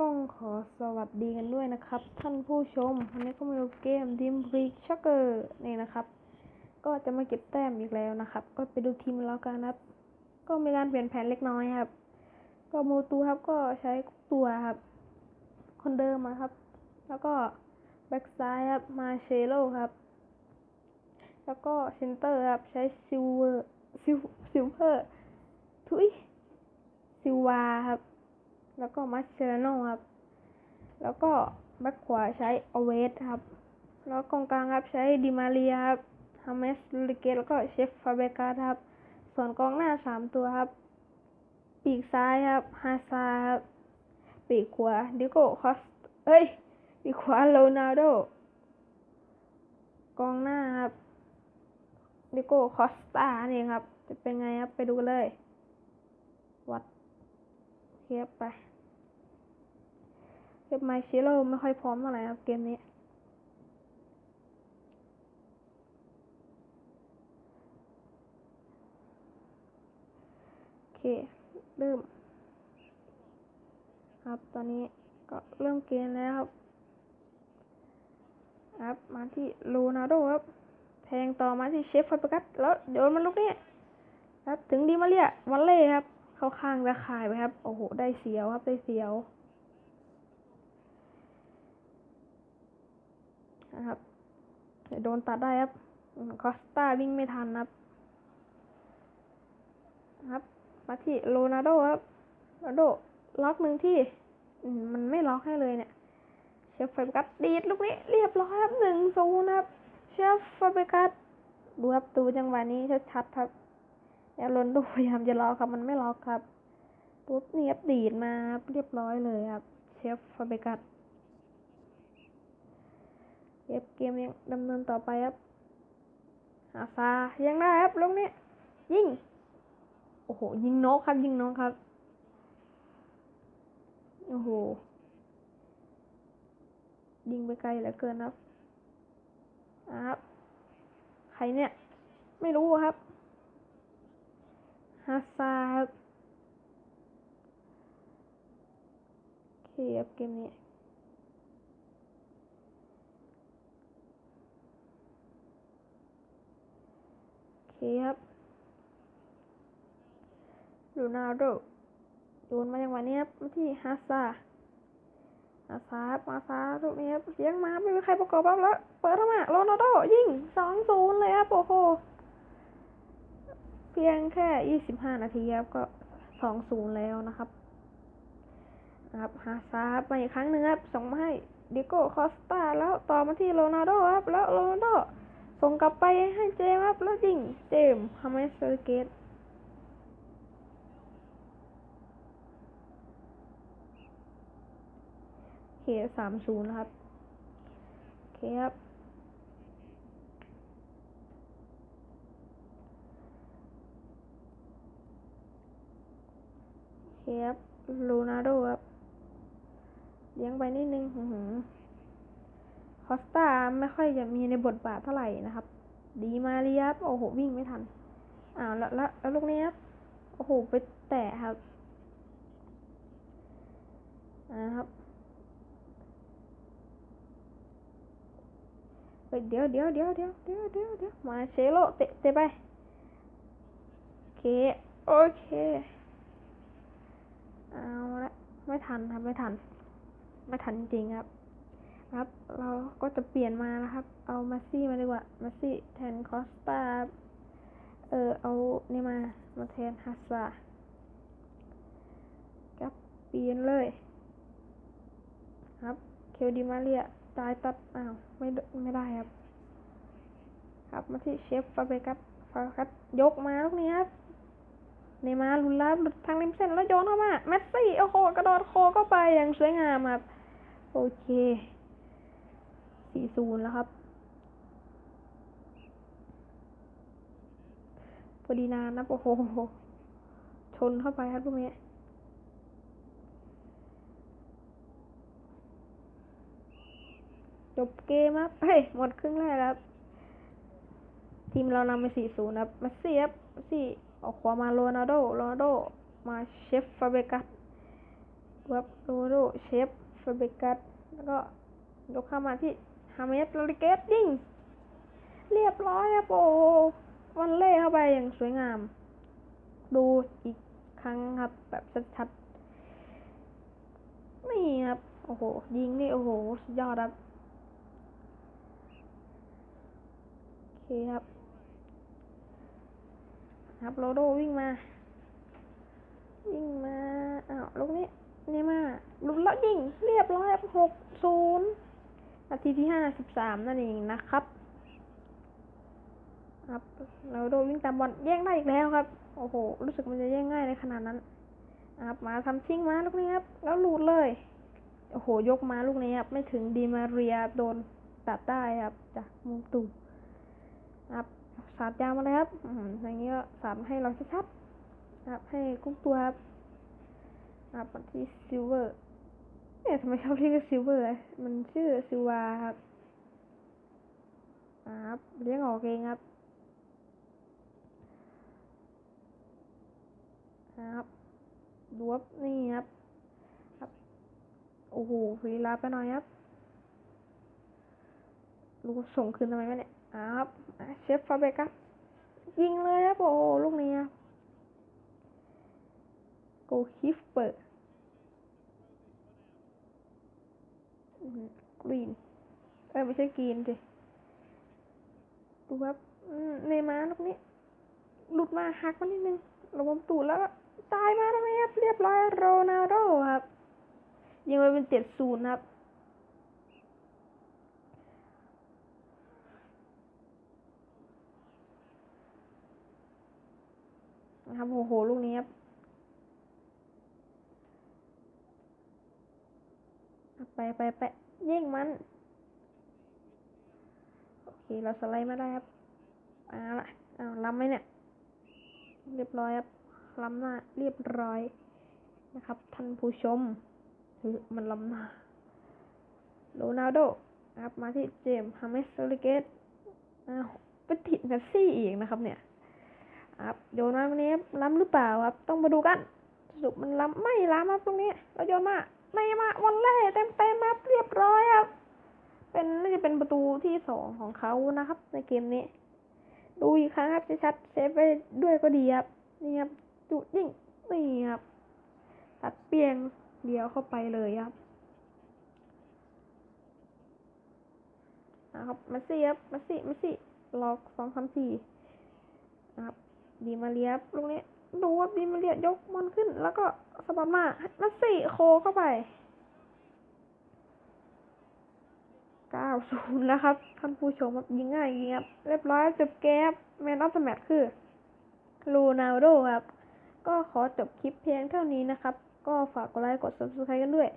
ต้องขอสวัสดีกันด้วยนะครับ ท่านผู้ชมวันนี้ก็มาดูเกมทีมพริกชักเกอร์นี่นะครับ ก็จะมาเก็บแต้มอีกแล้วนะครับ ก็ไปดูทีมแล้วกันครับ ก็มีการเปลี่ยนแผนเล็กน้อยครับ ก็โมตูครับก็ใช้ตัวครับ คนเดิมมาครับ แล้วก็แบ็กซ้ายครับมาเชโลครับ แล้วก็เซนเตอร์ครับใช้ซิลเวอร์ซิลซิลเวอร์ทุยซิลวาครับ แล้วก็มัสเชโนครับ แล้วก็แบ็คขวาใช้อเวสครับ แล้วกองกลางครับใช้ดิมาเรียครับฮาเมสลิเกตแล้วก็เชฟฟาเบกาครับ ส่วนกองหน้าสามตัวครับ ปีกซ้ายครับฮาซาครับ ปีกขวาดิโก้คอสเอ้ย ปีกขวาโรนัลโด กองหน้าครับดิโก้คอสตานี่ครับ จะเป็นไงครับ ไปดูกันเลย วัด เทียบไปเทียบไมเชโลไม่ค่อยพร้อมเท่าไหร่ครับเกมนี้ โอเค เริ่ม ครับ ตอนนี้ก็เริ่มเกมแล้วครับ ครับ มาที่โรนัลโดครับ แทงต่อมาที่เชฟฟาเบกัสแล้วโยนมันลูกนี้ครับ ถึงดีมาเรียวันเล่ครับ เข้าข้างตะข่ายไปครับ โอ้โห ได้เสียวครับ ได้เสียวนะครับเดี๋ยวโดนตัดได้ครับ คอสตาวิ่งไม่ทันครับ ครับ มาที่โรนัลโดครับโรนัลโดล็อกหนึ่งที่ มันไม่ล็อกให้เลยเนี่ย เชฟฟาเบกัสดีดลูกนี้เรียบร้อยครับหนึ่งศูนย์ครับ เชฟฟาเบกัสดูครับดูจังหวะนี้ชัดๆครับ แล้วโรนลโดพยายามจะล็อกครับ มันไม่ล็อกครับ ปุ๊บนี่ครับดีดมาเรียบร้อยเลยครับ เชฟฟาเบกัสเกมเกมยังดำเนินต่อไปครับหาฟายังได้ครับลูกนี้ยิงโอ้โห ยิงนกครับยิงนกครับ โอ้โห ยิงไปไกลเหลือเกินครับอ่าครับ ใครเนี่ย ไม่รู้ครับ ฮาซาร์ครับโอเคครับเกมนี้โอเคครับโรนัลโดโยนมาจังหวะนี้ครับมาที่ฮาซาร์ฮาซาบฮาซาลูกนี้ครับเลี้ยงมาไม่มีใครประกอบครับแล้ว เปิดเข้ามาโรนัลโดยิงสองศูนย์เลยครับโอ้โห เพียงแค่ยี่สิบห้านาทีครับก็สอศูนย์แล้วนะครับนะครับฮาซาร์มาอีกครั้งหนึ่งครับ ส่งมาให้ดิโก้คอสตาแล้วต่อมาที่โรนัลโดครับ แล้วโรนัลโดส่งกลับไปให้เจมส์ครับ แล้วยิงเจมส์ฮามิสเซอร์เกตเคสามศูนย์ครับ โอเคครับ เคครับโรนัลโดครับเลี้ยงไปนิดนึงอื้อหือคอสตาไม่ค่อยจะมีในบทบาทเท่าไหร่นะครับ ดีมาเรียบโอ้โห วิ่งไม่ทัน อ้าว แล้วแล้วแล้วลูกนี้ครับโอ้โห ไปแตะครับอ่าครับเฮ้ยเดี๋ยวเดี๋ยวเดี๋ยวเดี๋ยวเดี๋ยวเดี๋ยวเดี๋ยวมาเชโลเตะเตะไป โอเค โอเค เอาละไม่ทันครับไม่ทัน ไม่ทันจริงครับ ครับ เราก็จะเปลี่ยนมานะครับ เอามาซี่มาดีกว่ามาซี่แทนคอสตาเออเอานี่มามาแทนฮัสซาครับเปลี่ยนเลย ครับเคลดิมาเรียตายตัดอ้าวไม่ได้ไม่ได้ครับ ครับมาที่เชฟฟาเบกัสฟาเบกัสยกมาลูกนี้ครับ เนมาลุนลาบหลุดทางริมเส้นแล้วโยนเข้ามาเมสซี่โอ้โหกระโดดโคเข้าไปอย่างสวยงามครับ โอเคสี่ศูนย์แล้วครับพอดีนานนะโอ้โหชนเข้าไปครับตรงนี้จบเกมครับเฮ้ยหมดครึ่งแรกครับทีมเรานำไปสี่ศูนย์ครับเมสซี่ครับเมสซี่ ออกขวามาโรนัลโดโรนัลโดมาเชฟฟาเบกัสวครับโรนัลโดเชฟเฟเบกัสแล้วก็ยกเข้ามาที่ฮาเมสโรดิเกสยิงเรียบร้อยครับโอ้โหวันเล่เข้าไปอย่างสวยงาม ดูอีกครั้งครับ แบบชัดๆนี่ครับ โอ้โห ยิงนี่ โอ้โห สุดยอดครับ โอเคครับ ครับโรโดวิ่งมา วิ่งมาอ้าวลูกนี้นี่มาลุดแล้วยิง เรียบร้อยหกศูนย์นาทีที่ห้าสิบสามนั่นเองนะครับ ครับเราโดนวิ่งตามบอลแย่งได้อีกแล้วครับ โอ้โห รู้สึกมันจะแย่งง่ายในขนาดนั้นครับมาทำชิงมาลูกนี้ครับ แล้วหลุดเลย โอ้โห ยกมาลูกนี้ครับ ไม่ถึงดีมาเรียโดนตัดได้ครับ จากมุมตูครับ สาดยาวมาเลยครับอย่างนี้ก็สาดให้เราชัดๆครับ ให้กุ้งตัวครับครับที่ซิลเวอร์เนี่ยทำไมชอบเรียกซิลเวอร์ มันชื่อซิลวาครับครับเลี้ยงออกเองครับครับดูครับนี่ครับครับ โอ้โหลีลาไปหน่อยครับลูกส่งคืนทำไมไม่เนี่ย ครับเชฟฟาเบกัสยิงเลยครับโอ้โหลูกนี้ครับโกคิฟเปอร์กรีน เออไม่ใช่กรีนสิดูครับอืมเนย์มาลูกนี้ หลุดมาหักมานิดนึงระวมตูดแล้วตายมาแล้วไหมครับ เรียบร้อยโรนัลโดครับ ยิงไปเป็นเจ็ดศูนย์ครับ นะครับโอ้โหลูกนี้ครับไปไปไปเย่งมัน โอเค เราสไลด์ไมาได้ครับเอาละเอาล้ำไหมเนี่ย เรียบร้อยครับล้ำหน้าเรียบร้อยนะครับ ท่านผู้ชมมันล้ำหน้าโรนัลโดครับมาที่เจมส์ฮาเมสโซลิเกตอ้าวไปติดเมสซี่อีกนะครับเนี่ย ครับโยนมาตรงนี้ล้ำหรือเปล่าครับ ต้องมาดูกันสรุปมันล้ำไม่ล้ำครับตรงนี้เราโยนมาไม่มาวันแรกเต็มเต็มๆครับเรียบร้อยครับ เป็นน่าจะเป็นประตูที่สองของเขานะครับ ในเกมนี้ ดูอีกครั้งครับจะชัดเซฟไปด้วยก็ดีครับนี่ครับจุดยิ่งนี่ครับตัดเปียงเดียวเข้าไปเลยครับนะครับมาซี่ครับมาซี่มาซี่ล็อกสองสามสี่นะครับ ดีมาเรียบลูกนี้ดูว่าดีมาเรียยกมันขึ้น แล้วก็สะบัดมามาซี่โคเข้าไปเก้าศูนย์นะครับ ท่านผู้ชมครับยิงง่ายยิงครับเรียบร้อยจบเกมแมนออฟเดอะแมตคือลูนาโดครับ ก็ขอจบคลิปเพียงเท่านี้นะครับ ก็ฝากกดไลค์กด subscribe กันด้วย